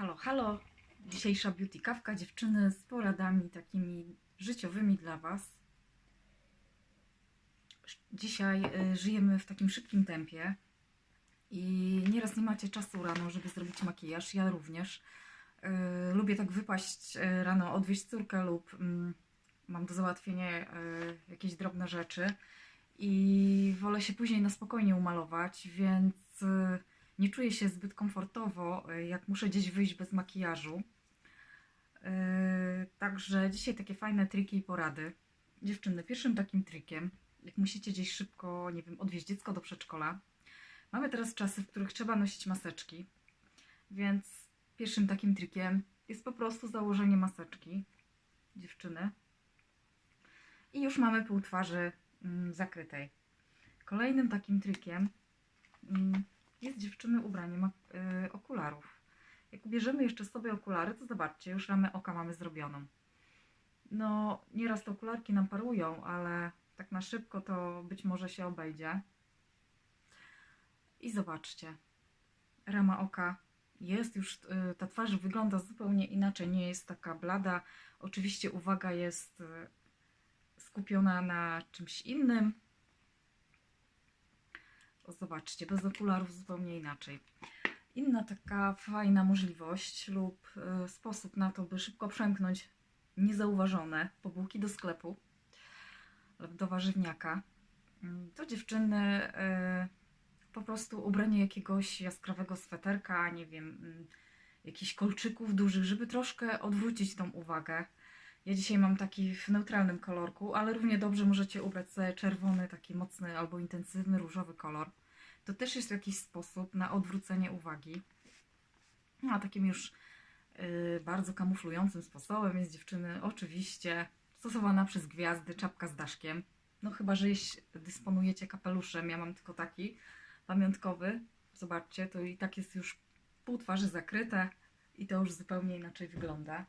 Halo, halo. Dzisiejsza beauty kawka dziewczyny z poradami takimi życiowymi dla Was. Dzisiaj y, żyjemy w takim szybkim tempie i nieraz nie macie czasu rano, żeby zrobić makijaż. Ja również. Y, lubię tak wypaść y, rano, odwieźć córkę lub mm, mam do załatwienia jakieś drobne rzeczy i wolę się później na spokojnie umalować, więc nie czuję się zbyt komfortowo, y, jak muszę gdzieś wyjść bez makijażu. Yy, Także dzisiaj takie fajne triki i porady. Dziewczyny, pierwszym takim trikiem, jak musicie gdzieś szybko, nie wiem, odwieźć dziecko do przedszkola. Mamy teraz czasy, w których trzeba nosić maseczki, więc pierwszym takim trikiem jest po prostu założenie maseczki, dziewczyny. I już mamy pół twarzy mm, zakrytej. Kolejnym takim trikiem mm, jest dziewczyny ubranie mak- y, okularów. Jak ubierzemy jeszcze sobie okulary, to zobaczcie, już ramę oka mamy zrobioną. No, nieraz te okularki nam parują, ale tak na szybko to być może się obejdzie. I zobaczcie, rama oka jest już, y, ta twarz wygląda zupełnie inaczej, nie jest taka blada. Oczywiście uwaga jest y, skupiona na czymś innym. Zobaczcie, bez okularów zupełnie inaczej. Inna taka fajna możliwość lub y, sposób na to, by szybko przemknąć niezauważone pobułki do sklepu lub do warzywniaka, mm, to dziewczyny y, po prostu ubranie jakiegoś jaskrawego sweterka, nie wiem, mm, jakichś kolczyków dużych, żeby troszkę odwrócić tą uwagę. Ja dzisiaj mam taki w neutralnym kolorku, ale równie dobrze możecie ubrać sobie czerwony, taki mocny albo intensywny różowy kolor. To też jest jakiś sposób na odwrócenie uwagi. No, a takim już y, bardzo kamuflującym sposobem jest dziewczyny oczywiście stosowana przez gwiazdy czapka z daszkiem. No chyba, że dysponujecie kapeluszem, ja mam tylko taki pamiątkowy. Zobaczcie, to i tak jest już pół twarzy zakryte i to już zupełnie inaczej wygląda.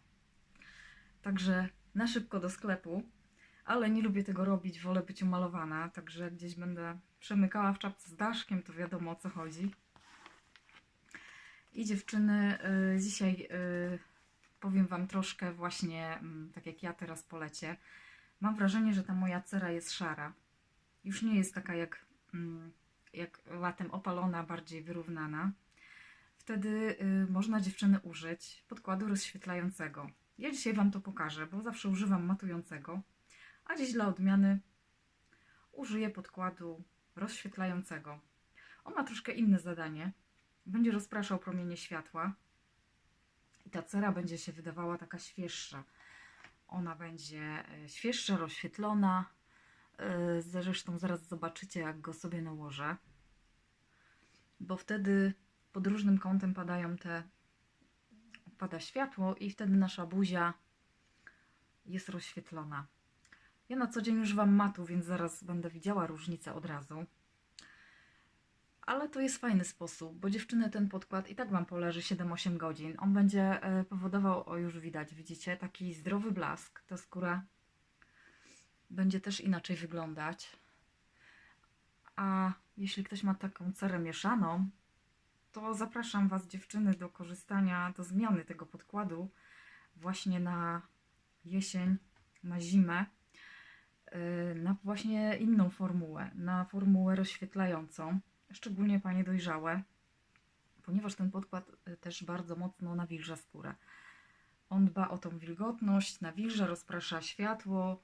Także na szybko do sklepu, ale nie lubię tego robić, wolę być umalowana, także gdzieś będę przemykała w czapce z daszkiem, to wiadomo o co chodzi. I dziewczyny, y, dzisiaj y, powiem Wam troszkę właśnie, mm, tak jak ja teraz po lecie. Mam wrażenie, że ta moja cera jest szara. Już nie jest taka jak, mm, jak latem opalona, bardziej wyrównana. Wtedy y, można dziewczyny użyć podkładu rozświetlającego. Ja dzisiaj Wam to pokażę, bo zawsze używam matującego, a dziś dla odmiany użyję podkładu rozświetlającego. On ma troszkę inne zadanie. Będzie rozpraszał promienie światła i ta cera będzie się wydawała taka świeższa. Ona będzie e, świeższa, rozświetlona. E, Zresztą zaraz zobaczycie, jak go sobie nałożę. Bo wtedy pod różnym kątem padają te pada światło i wtedy nasza buzia jest rozświetlona. Ja na co dzień używam matu, więc zaraz będę widziała różnicę od razu. Ale to jest fajny sposób, bo dziewczyny ten podkład i tak Wam poleży 7-8 godzin. On będzie e, powodował, o już widać, widzicie, taki zdrowy blask. Ta skóra będzie też inaczej wyglądać. A jeśli ktoś ma taką cerę mieszaną, to zapraszam Was dziewczyny do korzystania, do zmiany tego podkładu właśnie na jesień, na zimę, na właśnie inną formułę, na formułę rozświetlającą, szczególnie Panie dojrzałe, ponieważ ten podkład y, też bardzo mocno nawilża skórę. On dba o tą wilgotność, nawilża, rozprasza światło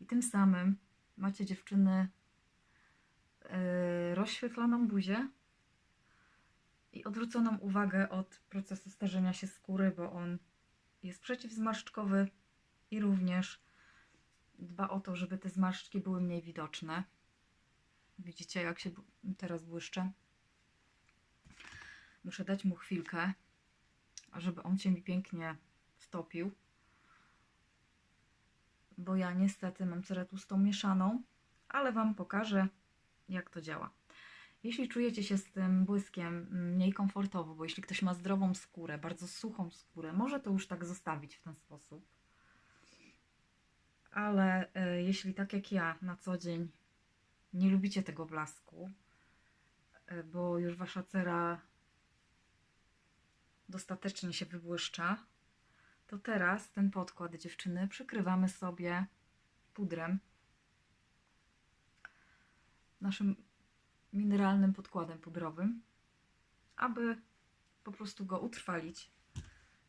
i tym samym macie dziewczyny yy, rozświetloną buzię, i odwróconą uwagę od procesu starzenia się skóry, bo on jest przeciwzmarszczkowy i również dba o to, żeby te zmarszczki były mniej widoczne. Widzicie, jak się teraz błyszczę? Muszę dać mu chwilkę, żeby on się mi pięknie stopił, bo ja niestety mam cerę tłustą mieszaną, ale Wam pokażę, jak to działa. Jeśli czujecie się z tym błyskiem mniej komfortowo, bo jeśli ktoś ma zdrową skórę, bardzo suchą skórę, może to już tak zostawić w ten sposób. Ale y, jeśli tak jak ja na co dzień nie lubicie tego blasku, y, bo już wasza cera dostatecznie się wybłyszcza, to teraz ten podkład dziewczyny przykrywamy sobie pudrem. Naszym mineralnym podkładem pudrowym, aby po prostu go utrwalić,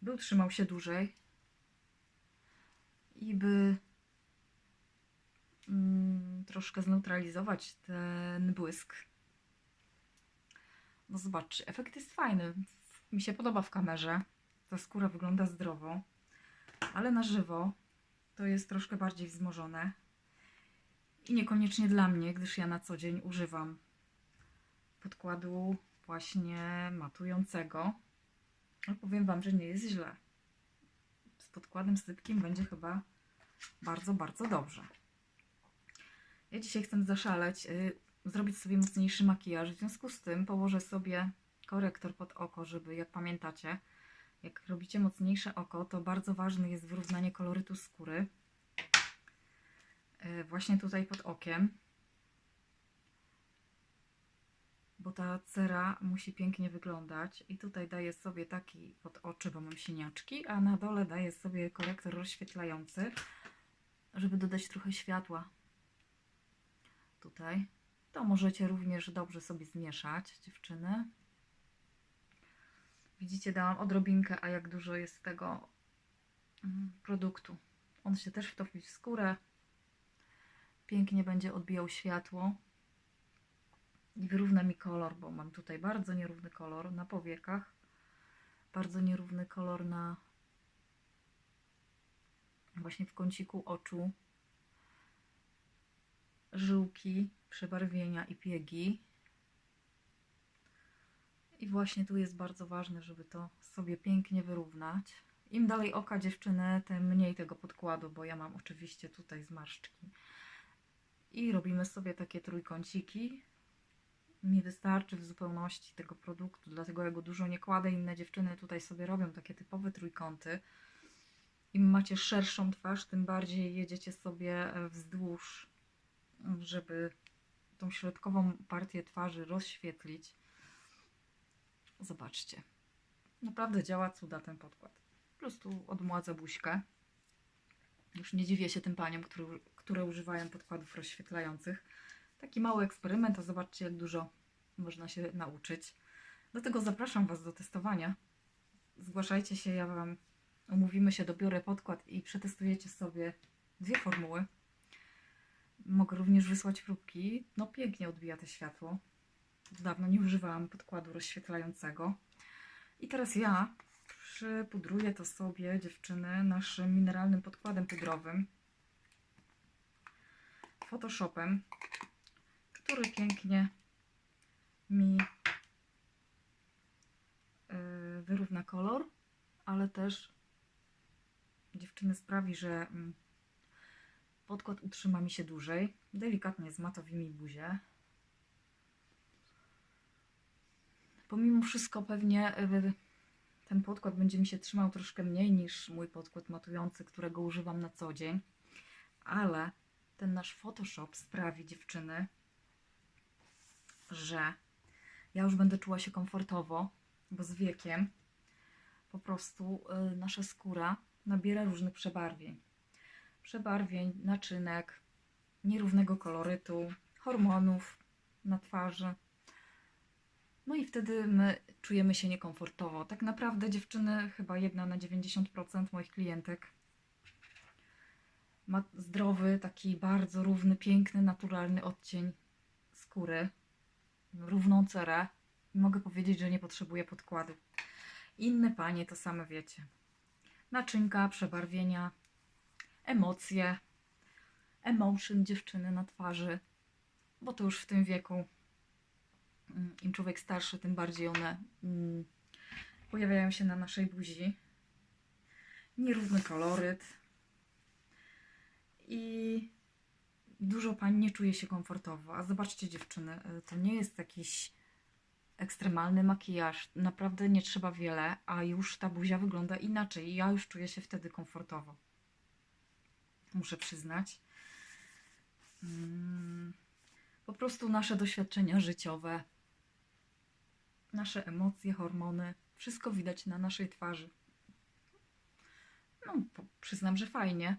by utrzymał się dłużej i by troszkę zneutralizować ten błysk. No zobaczcie, efekt jest fajny. Mi się podoba w kamerze. Ta skóra wygląda zdrowo, ale na żywo to jest troszkę bardziej wzmożone. I niekoniecznie dla mnie, gdyż ja na co dzień używam podkładu właśnie matującego. Ale powiem Wam, że nie jest źle. Z podkładem sypkim będzie chyba bardzo, bardzo dobrze. Ja dzisiaj chcę zaszaleć, y, zrobić sobie mocniejszy makijaż. W związku z tym położę sobie korektor pod oko, żeby, jak pamiętacie, jak robicie mocniejsze oko, to bardzo ważne jest wyrównanie kolorytu skóry. Y, właśnie tutaj pod okiem. Bo ta cera musi pięknie wyglądać. I tutaj daję sobie taki pod oczy, bo mam siniaczki, a na dole daję sobie korektor rozświetlający, żeby dodać trochę światła tutaj. To możecie również dobrze sobie zmieszać, dziewczyny. Widzicie, dałam odrobinkę, a jak dużo jest tego mm, produktu. On się też wtopi w skórę. Pięknie będzie odbijał światło. I wyrówna mi kolor, bo mam tutaj bardzo nierówny kolor na powiekach. Bardzo nierówny kolor na właśnie w kąciku oczu żyłki, przebarwienia i piegi. I właśnie tu jest bardzo ważne, żeby to sobie pięknie wyrównać. Im dalej oka dziewczyny, tym mniej tego podkładu, bo ja mam oczywiście tutaj zmarszczki. I robimy sobie takie trójkąciki. Mi wystarczy w zupełności tego produktu, dlatego ja go dużo nie kładę. Inne dziewczyny tutaj sobie robią takie typowe trójkąty. Im macie szerszą twarz, tym bardziej jedziecie sobie wzdłuż żeby tą środkową partię twarzy rozświetlić. Zobaczcie. Naprawdę działa cuda ten podkład. Po prostu odmładza buźkę. Już nie dziwię się tym paniom, które, które używają podkładów rozświetlających. Taki mały eksperyment, a zobaczcie, jak dużo można się nauczyć. Dlatego zapraszam Was do testowania. Zgłaszajcie się, ja Wam umówimy się, dobiorę podkład i przetestujecie sobie dwie formuły. Mogę również wysłać próbki. No pięknie odbija to światło. Dawno nie używałam podkładu rozświetlającego. I teraz ja przypudruję to sobie, dziewczyny, naszym mineralnym podkładem pudrowym. Photoshopem, który pięknie mi yy, wyrówna kolor, ale też dziewczyny sprawi, że mm, Podkład utrzyma mi się dłużej. Delikatnie zmatowi mi buzię. Pomimo wszystko pewnie y, ten podkład będzie mi się trzymał troszkę mniej niż mój podkład matujący, którego używam na co dzień. Ale ten nasz Photoshop sprawi, dziewczyny, że ja już będę czuła się komfortowo, bo z wiekiem po prostu y, nasza skóra nabiera różnych przebarwień przebarwień, naczynek, nierównego kolorytu, hormonów na twarzy. No i wtedy my czujemy się niekomfortowo. Tak naprawdę dziewczyny, chyba jedna na 90% moich klientek ma zdrowy, taki bardzo równy, piękny, naturalny odcień skóry, równą cerę. Mogę powiedzieć, że nie potrzebuje podkładu. Inne panie to same wiecie. Naczynka, przebarwienia, emocje, emotion dziewczyny na twarzy, bo to już w tym wieku, mm, im człowiek starszy, tym bardziej one mm, pojawiają się na naszej buzi. Nierówny koloryt i dużo pań nie czuje się komfortowo. A zobaczcie dziewczyny, y, to nie jest jakiś ekstremalny makijaż. Naprawdę nie trzeba wiele, a już ta buzia wygląda inaczej i ja już czuję się wtedy komfortowo muszę przyznać. Mm, po prostu nasze doświadczenia życiowe, nasze emocje, hormony Wszystko widać na naszej twarzy. No, przyznam, że fajnie.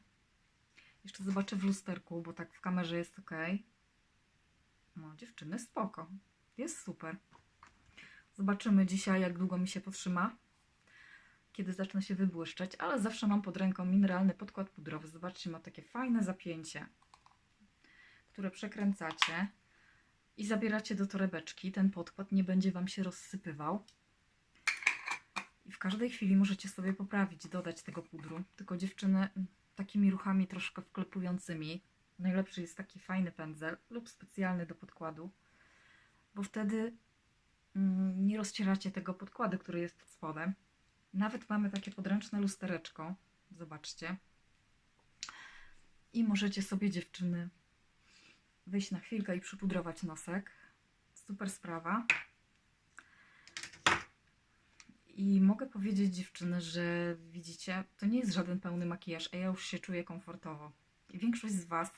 Jeszcze zobaczę w lusterku, bo tak w kamerze jest ok. No, dziewczyny, spoko. Jest super. Zobaczymy dzisiaj, jak długo mi się potrzyma. Kiedy zacznę się wybłyszczać, ale zawsze mam pod ręką mineralny podkład pudrowy. Zobaczcie, ma takie fajne zapięcie, które przekręcacie i zabieracie do torebeczki. Ten podkład nie będzie Wam się rozsypywał. I w każdej chwili możecie sobie poprawić, dodać tego pudru. Tylko dziewczyny takimi ruchami troszkę wklepującymi. Najlepszy jest taki fajny pędzel lub specjalny do podkładu, bo wtedy mm, nie rozcieracie tego podkładu, który jest pod spodem. Nawet mamy takie podręczne lustereczko. Zobaczcie. I możecie sobie dziewczyny wyjść na chwilkę i przypudrować nosek. Super sprawa. I mogę powiedzieć dziewczyny, że widzicie, to nie jest żaden pełny makijaż, a ja już się czuję komfortowo. I większość z Was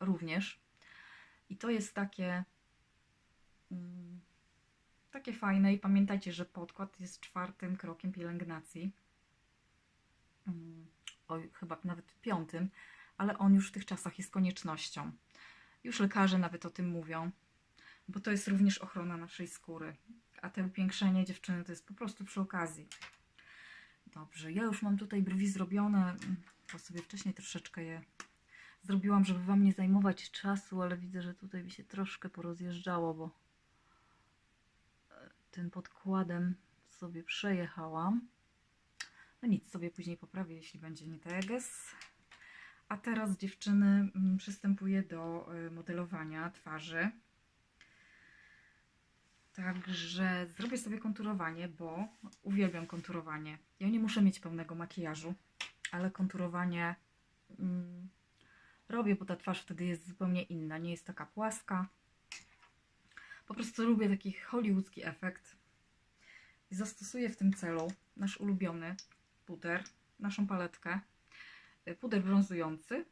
również. I to jest takie mm, takie fajne i pamiętajcie, że podkład jest czwartym krokiem pielęgnacji. Mm, Oj, chyba nawet piątym, ale on już w tych czasach jest koniecznością. Już lekarze nawet o tym mówią, bo to jest również ochrona naszej skóry. A te upiększenie dziewczyny to jest po prostu przy okazji. Dobrze, ja już mam tutaj brwi zrobione, bo sobie wcześniej troszeczkę je zrobiłam, żeby Wam nie zajmować czasu, ale widzę, że tutaj mi się troszkę porozjeżdżało, bo tym podkładem sobie przejechałam. No nic, sobie później poprawię, jeśli będzie nie teges. A teraz dziewczyny mm, przystępuję do y, modelowania twarzy. Także zrobię sobie konturowanie, bo uwielbiam konturowanie. Ja nie muszę mieć pełnego makijażu, ale konturowanie mm, robię, bo ta twarz wtedy jest zupełnie inna. Nie jest taka płaska. Po prostu lubię taki hollywoodzki efekt. I zastosuję w tym celu nasz ulubiony puder, naszą paletkę. Y, Puder brązujący.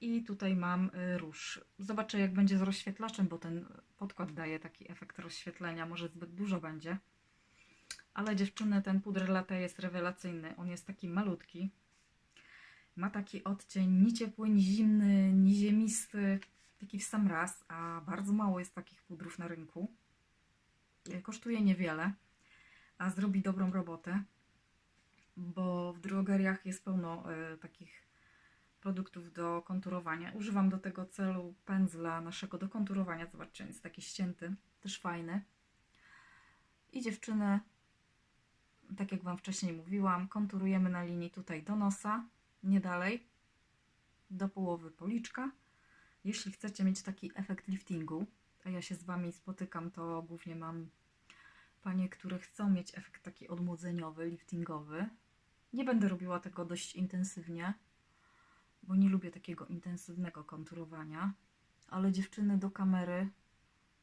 I tutaj mam y, róż. Zobaczę jak będzie z rozświetlaczem, bo ten podkład daje taki efekt rozświetlenia. Może zbyt dużo będzie. Ale dziewczyny, ten puder latte jest rewelacyjny. On jest taki malutki. Ma taki odcień ni ciepły, ni zimny, ni ziemisty. Taki w sam raz, a bardzo mało jest takich pudrów na rynku. Y, Kosztuje niewiele, a zrobi dobrą robotę, bo w drogeriach jest pełno y, takich produktów do konturowania. Używam do tego celu pędzla naszego do konturowania. Zobaczcie, jest taki ścięty, też fajny. I dziewczyny, tak jak Wam wcześniej mówiłam, konturujemy na linii tutaj do nosa, nie dalej, do połowy policzka. Jeśli chcecie mieć taki efekt liftingu, a ja się z Wami spotykam, to głównie mam panie, które chcą mieć efekt taki odmłodzeniowy, liftingowy. Nie będę robiła tego dość intensywnie, bo nie lubię takiego intensywnego konturowania, ale dziewczyny do kamery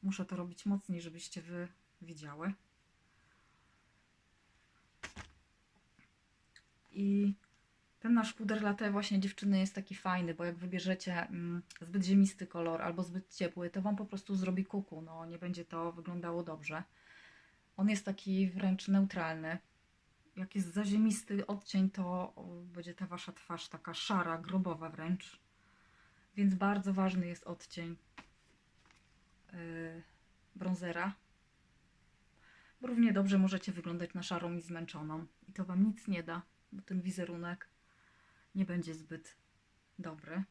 muszę to robić mocniej, żebyście Wy widziały. I ten nasz puder latte właśnie dziewczyny jest taki fajny, bo jak wybierzecie mm, zbyt ziemisty kolor albo zbyt ciepły, to Wam po prostu zrobi kuku, no nie będzie to wyglądało dobrze. On jest taki wręcz neutralny. Jak jest zaziemisty odcień, to będzie ta Wasza twarz taka szara, grobowa wręcz. Więc bardzo ważny jest odcień yy, bronzera. Równie dobrze możecie wyglądać na szarą i zmęczoną. I to Wam nic nie da, bo ten wizerunek nie będzie zbyt dobry.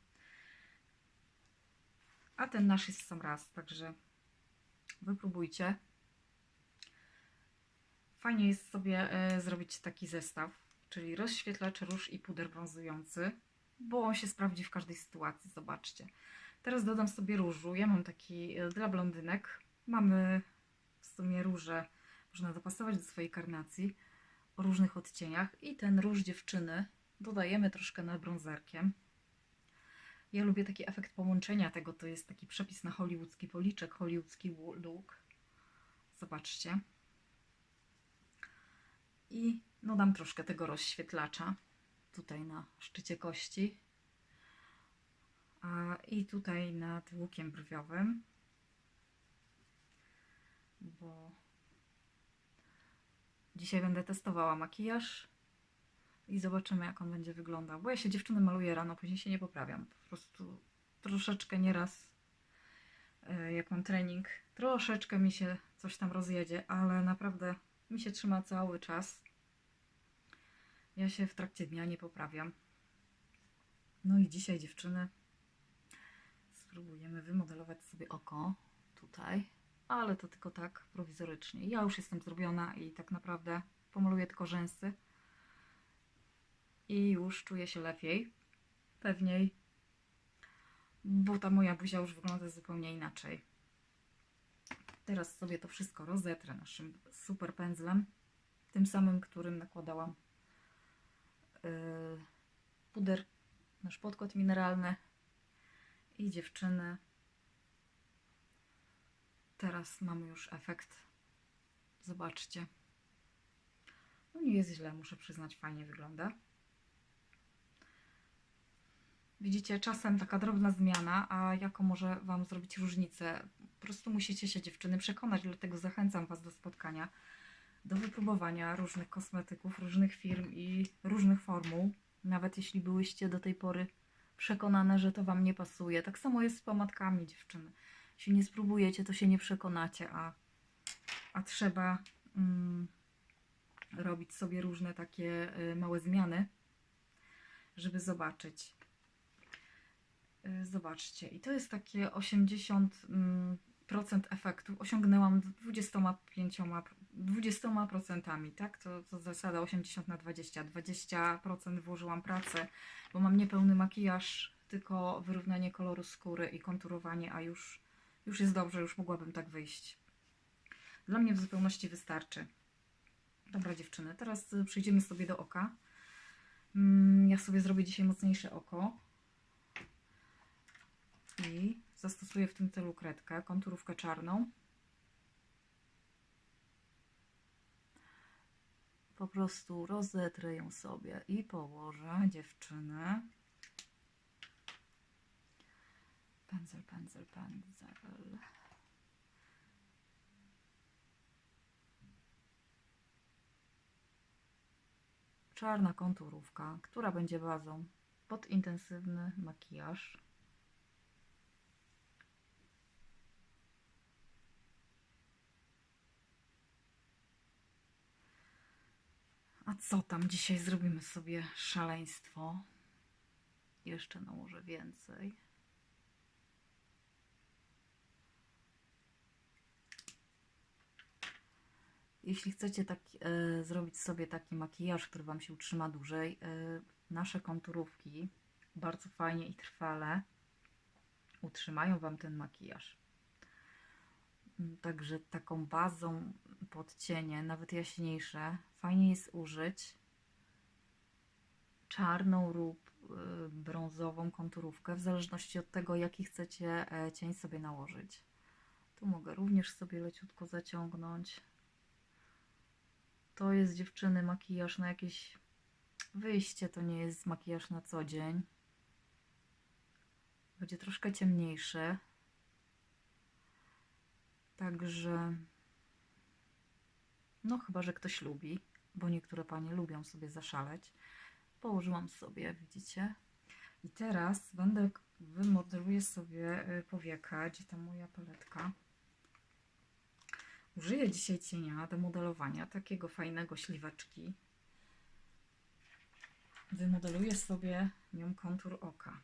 A ten nasz jest sam raz, także wypróbujcie. Fajnie jest sobie e, zrobić taki zestaw, czyli rozświetlacz, róż i puder brązujący, bo on się sprawdzi w każdej sytuacji, zobaczcie. Teraz dodam sobie różu. Ja mam taki e, dla blondynek. Mamy w sumie róże, można dopasować do swojej karnacji o różnych odcieniach i ten róż dziewczyny dodajemy troszkę nad brązerkiem. Ja lubię taki efekt połączenia tego, to jest taki przepis na hollywoodzki policzek, hollywoodzki look. Zobaczcie. I no dam troszkę tego rozświetlacza tutaj na szczycie kości. A, I tutaj nad łukiem brwiowym. Bo Dzisiaj będę testowała makijaż i zobaczymy, jak on będzie wyglądał. Bo ja się dziewczyny maluję rano, później się nie poprawiam. Po prostu troszeczkę nieraz, e, jak mam trening, troszeczkę mi się coś tam rozjedzie, ale naprawdę mi się trzyma cały czas. Ja się w trakcie dnia nie poprawiam. No i dzisiaj dziewczyny spróbujemy wymodelować sobie oko tutaj, ale to tylko tak prowizorycznie. Ja już jestem zrobiona i tak naprawdę pomaluję tylko rzęsy i już czuję się lepiej, pewniej, bo ta moja buzia już wygląda zupełnie inaczej. Teraz sobie to wszystko rozetrę naszym super pędzlem, tym samym, którym nakładałam yy, puder, nasz podkład mineralny i dziewczyny. Teraz mamy już efekt. Zobaczcie. No nie jest źle, muszę przyznać, fajnie wygląda. Widzicie, czasem taka drobna zmiana, a jaką może Wam zrobić różnicę? Po prostu musicie się dziewczyny przekonać, dlatego zachęcam Was do spotkania, do wypróbowania różnych kosmetyków, różnych firm i różnych formuł. Nawet jeśli byłyście do tej pory przekonane, że to Wam nie pasuje. Tak samo jest z pomadkami, dziewczyny. Jeśli nie spróbujecie, to się nie przekonacie, a, a trzeba mm, robić sobie różne takie y, małe zmiany, żeby zobaczyć. Y, Zobaczcie, i to jest takie 80% mm, efektu. Osiągnęłam 25, 20%, tak? To, to zasada 80 na 20. 20% włożyłam pracę, bo mam niepełny makijaż, tylko wyrównanie koloru skóry i konturowanie, a już, już jest dobrze, już mogłabym tak wyjść. Dla mnie w zupełności wystarczy. Dobra dziewczyny, teraz y, przejdziemy sobie do oka. Mm, Ja sobie zrobię dzisiaj mocniejsze oko zastosuję w tym celu kredkę, konturówkę czarną. Po prostu rozetrę ją sobie i położę dziewczyny. Pędzel, pędzel, pędzel. Czarna konturówka, która będzie bazą pod intensywny makijaż. A co tam? Dzisiaj zrobimy sobie szaleństwo. Jeszcze nałożę więcej. Jeśli chcecie tak, e, zrobić sobie taki makijaż, który Wam się utrzyma dłużej, e, nasze konturówki bardzo fajnie i trwale utrzymają Wam ten makijaż. Mm, Także taką bazą pod cienie, nawet jaśniejsze, fajnie jest użyć czarną lub y, brązową konturówkę, w zależności od tego, jaki chcecie e, cień sobie nałożyć. Tu mogę również sobie leciutko zaciągnąć. To jest dziewczyny makijaż na jakieś wyjście, to nie jest makijaż na co dzień. Będzie troszkę ciemniejszy. Także no chyba, że ktoś lubi, bo niektóre panie lubią sobie zaszaleć. Położyłam sobie, widzicie? I teraz będę, wymodeluję sobie y, powieka, gdzie ta moja paletka. Użyję dzisiaj cienia do modelowania, takiego fajnego śliweczki. Wymodeluję sobie nią kontur oka.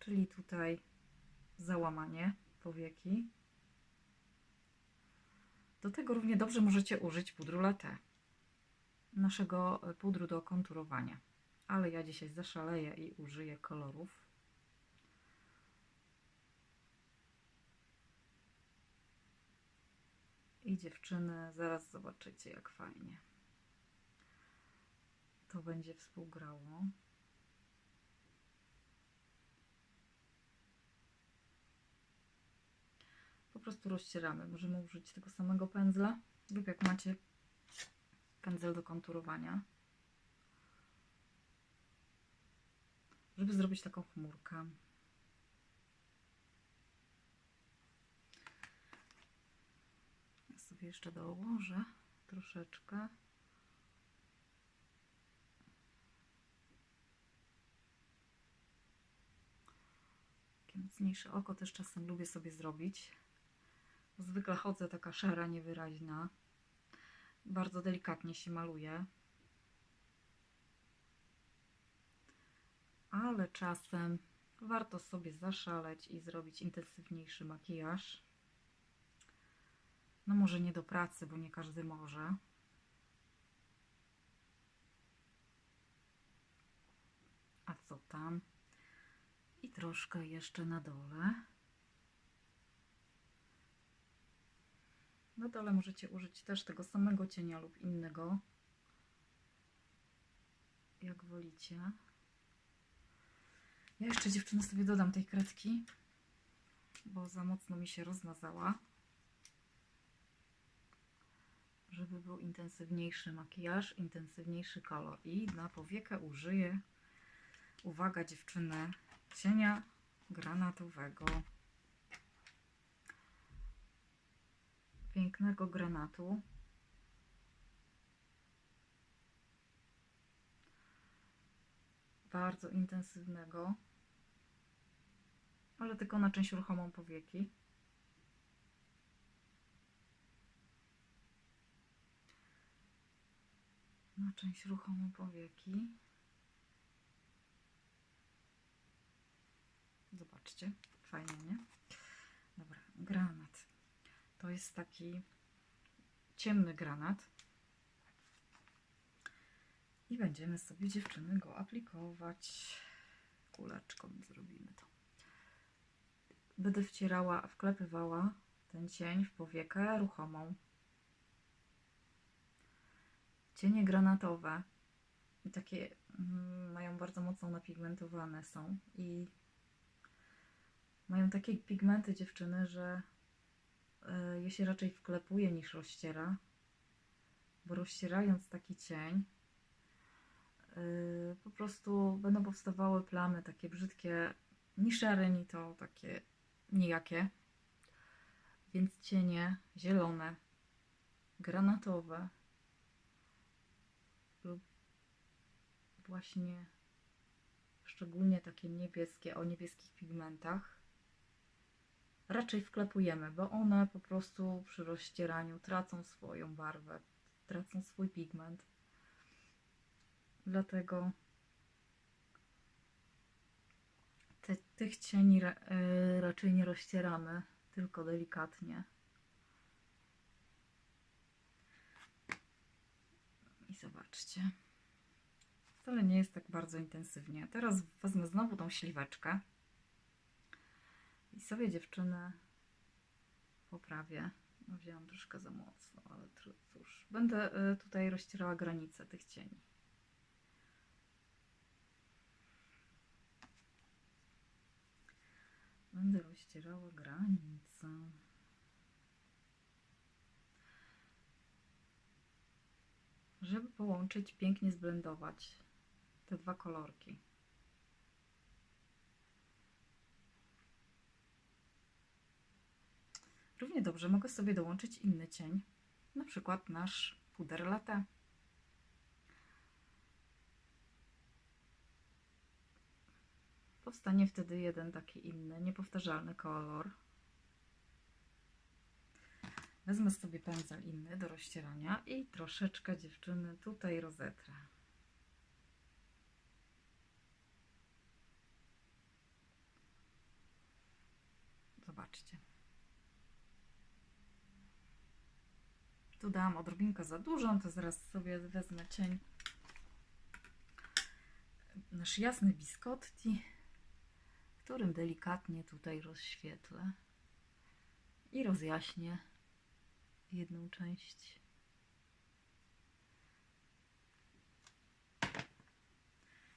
Czyli tutaj załamanie powieki. Do tego równie dobrze możecie użyć pudru latte, naszego pudru do konturowania. Ale ja dzisiaj zaszaleję i użyję kolorów. I dziewczyny, zaraz zobaczycie jak fajnie to będzie współgrało. Po prostu rozcieramy. Możemy użyć tego samego pędzla lub jak macie pędzel do konturowania. Żeby zrobić taką chmurkę. Ja sobie jeszcze dołożę troszeczkę. Takie mocniejsze oko też czasem lubię sobie zrobić. Zwykle chodzę taka szara, niewyraźna. Bardzo delikatnie się maluje. Ale czasem warto sobie zaszaleć i zrobić intensywniejszy makijaż. No może nie do pracy, bo nie każdy może. A co tam? I troszkę jeszcze na dole. Na dole możecie użyć też tego samego cienia lub innego. Jak wolicie. Ja jeszcze dziewczyny sobie dodam tej kredki, bo za mocno mi się rozmazała. Żeby był intensywniejszy makijaż, intensywniejszy kolor. I na powiekę użyję, uwaga dziewczyny, cienia granatowego. Pięknego granatu. Bardzo intensywnego. Ale tylko na część ruchomą powieki. Na część ruchomą powieki. Zobaczcie, fajnie, nie? Dobra, granat. To jest taki ciemny granat. I będziemy sobie dziewczyny go aplikować. Kuleczką zrobimy to. Będę wcierała, wklepywała ten cień w powiekę ruchomą. Cienie granatowe i takie mm, mają bardzo mocno napigmentowane są i mają takie pigmenty dziewczyny, że je się raczej wklepuje niż rozściera, bo rozścierając taki cień y, po prostu będą powstawały plamy takie brzydkie, ni szare, ni to takie nijakie. Więc cienie zielone, granatowe lub właśnie szczególnie takie niebieskie o niebieskich pigmentach raczej wklepujemy, bo one po prostu przy rozcieraniu tracą swoją barwę, tracą swój pigment. Dlatego te, tych cieni ra, y, raczej nie rozcieramy, tylko delikatnie. I zobaczcie. Wcale nie jest tak bardzo intensywnie. Teraz wezmę znowu tą śliweczkę i sobie dziewczynę poprawię. No, wzięłam troszkę za mocno, ale cóż. Będę y, tutaj rozcierała granice tych cieni. Będę rozcierała granice. Żeby połączyć, pięknie zblendować te dwa kolorki. Równie dobrze mogę sobie dołączyć inny cień, na przykład nasz puder latte. Powstanie wtedy jeden taki inny, niepowtarzalny kolor. Wezmę sobie pędzel inny do rozcierania i troszeczkę dziewczyny tutaj rozetrę. Zobaczcie. Tu dałam odrobinkę za dużą, to zaraz sobie wezmę cień. Nasz jasny biskotti, którym delikatnie tutaj rozświetlę i rozjaśnię jedną część.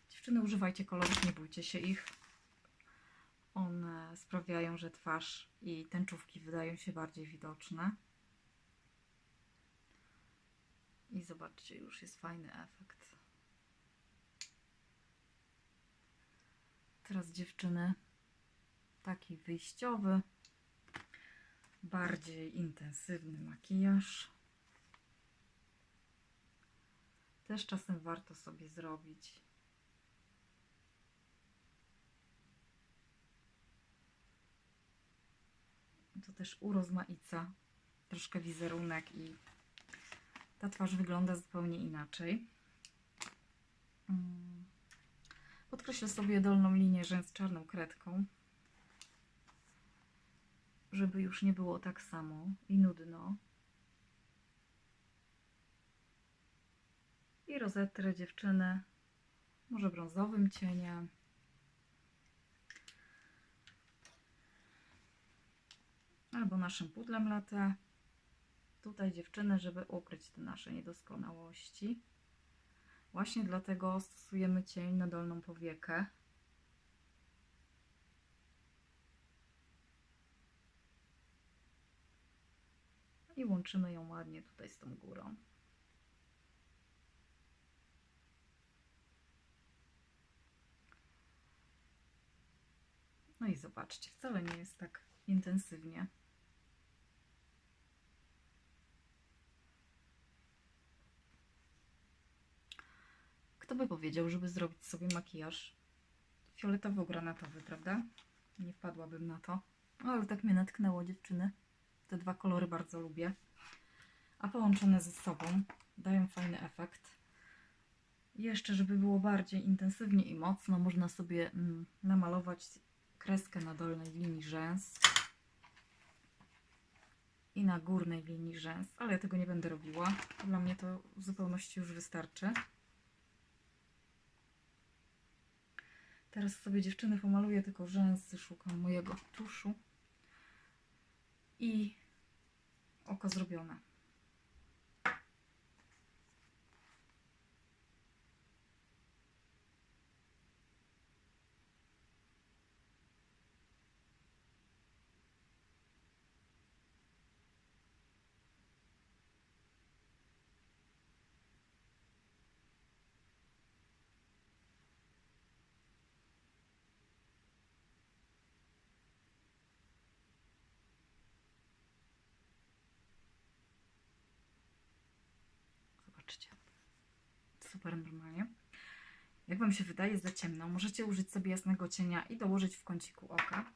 Dziewczyny, używajcie kolorów, nie bójcie się ich. One sprawiają, że twarz i tęczówki wydają się bardziej widoczne. I zobaczcie, już jest fajny efekt. Teraz dziewczyny, taki wyjściowy. bardziej intensywny makijaż. Też czasem warto sobie zrobić. To też urozmaica troszkę wizerunek i ta twarz wygląda zupełnie inaczej. Mm. Podkreślę sobie dolną linię rzęs czarną kredką, żeby już nie było tak samo i nudno. I rozetrę dziewczynę może brązowym cieniem. Albo naszym pudlem latte. Tutaj dziewczyny, żeby ukryć te nasze niedoskonałości. Właśnie dlatego stosujemy cień na dolną powiekę. I łączymy ją ładnie tutaj z tą górą. No i zobaczcie, wcale nie jest tak intensywnie. Kto by powiedział, żeby zrobić sobie makijaż fioletowo-granatowy, prawda? Nie wpadłabym na to. No, ale tak mnie natknęło dziewczyny. Te dwa kolory bardzo lubię. A połączone ze sobą dają fajny efekt. Jeszcze, żeby było bardziej intensywnie i mocno, można sobie mm, namalować kreskę na dolnej linii rzęs i na górnej linii rzęs, ale ja tego nie będę robiła. Dla mnie to w zupełności już wystarczy. Teraz sobie dziewczyny pomaluję tylko rzęsy, szukam mojego tuszu i oko zrobione. Zobaczcie. Super normalnie. Jak Wam się wydaje za ciemno, możecie użyć sobie jasnego cienia i dołożyć w kąciku oka.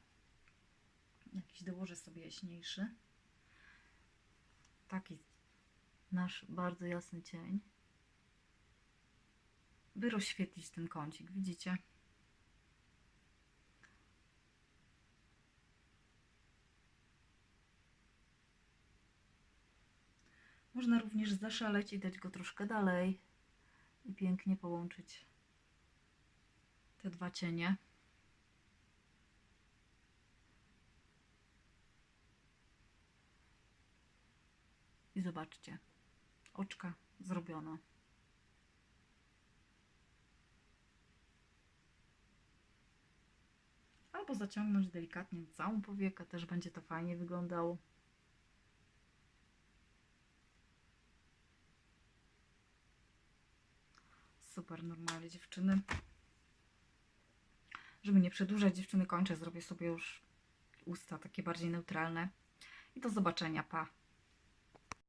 Jakiś dołożę sobie jaśniejszy. Taki nasz bardzo jasny cień. By rozświetlić ten kącik, widzicie? Można również zaszaleć i dać go troszkę dalej i pięknie połączyć te dwa cienie. I zobaczcie, oczka zrobione. Albo zaciągnąć delikatnie całą powiekę, też będzie to fajnie wyglądało. Super, normalnie dziewczyny. Żeby nie przedłużać, dziewczyny kończę. Zrobię sobie już usta takie bardziej neutralne. I do zobaczenia, pa.